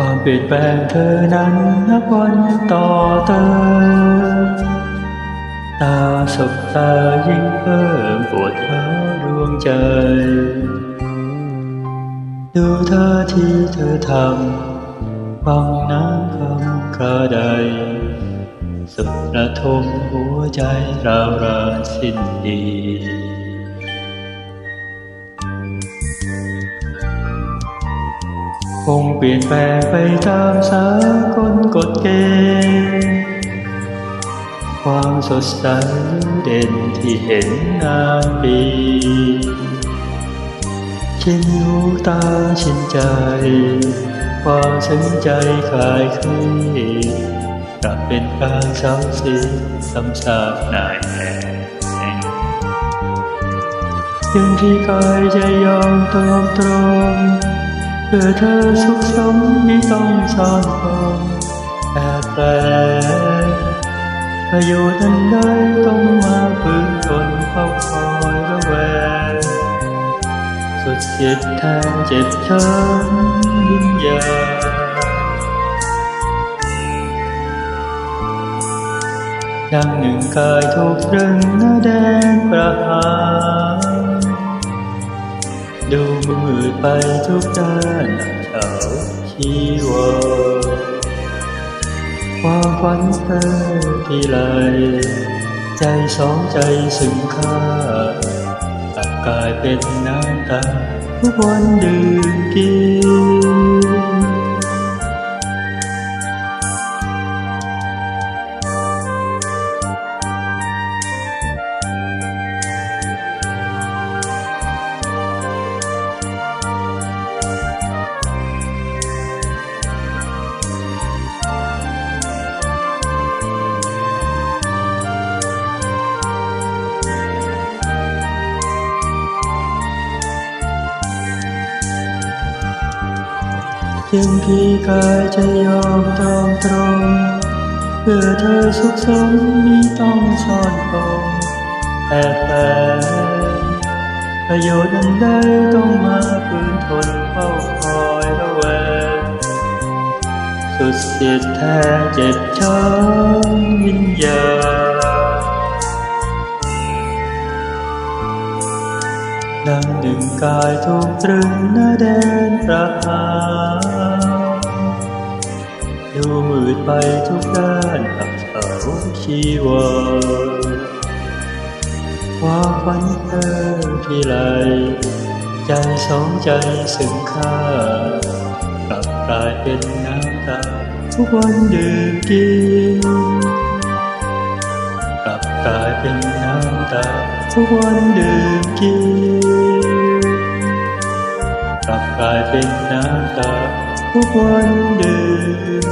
ความเปลี่ยนแปลงเธอนั้นนับวันต่อเติมตาสบตายิ่งเพิ่มปวดร้าวดวงใจ ดูท่าที่เธอทำฟังน้ำคำกระไดสุดระทมหัวใจราวรานสิ้นดี คงเปลี่ยนแปลงไปตามสากลกฎเกณฑ์ความสดใสเด่นที่เห็นนานปีชินหูตาชินใจ ความสนใจคลายคลี่กลับเป็นการเศร้าสีซ้ำซากนายแห่งยังที่กายจะยอมตอมตร พื่อเธอสุขสมไม่ต้องซ่อนปมแอบแฝงประโยชน์อันใดต้องมาฝืนทนเฝ้าคอยระแวงสุดเจ็ดแทนเจ็บช้ำยิ่งใหญ่ดังหนึ่งกายถูกตรึงหน้าแดนประหาร ดูมืดไปทุกด้านเฉาชีวอความฝันเธอที่ไรใจสองใจสึงค่าตับกลายเป็นน้ำตาทุกวันดื่มกิน ยังพี่กายจะยอมตรอมตรง เพื่อเธอสุขสมมีต้องซ่อนปมแอบแฝงประโยชน์อันใดต้องมาฝืนทนเฝ้าคอยระแวงสุดเสียดแท้เจ็บช้ำวิญ ดังหนึ่งกายถูกตรึงหน้าแดนประหารดูมืดไปทุกด้านอับเฉาชีวาความฝันเธอที่ไรใจสองใจสึงค่ากลับกลายเป็นน้ำตาทุกวันดื่มกินกลับกลายเป็นน้ำตาทุกวันดื่มกิน เป็นน้ำตาทุกวันดื่มกิน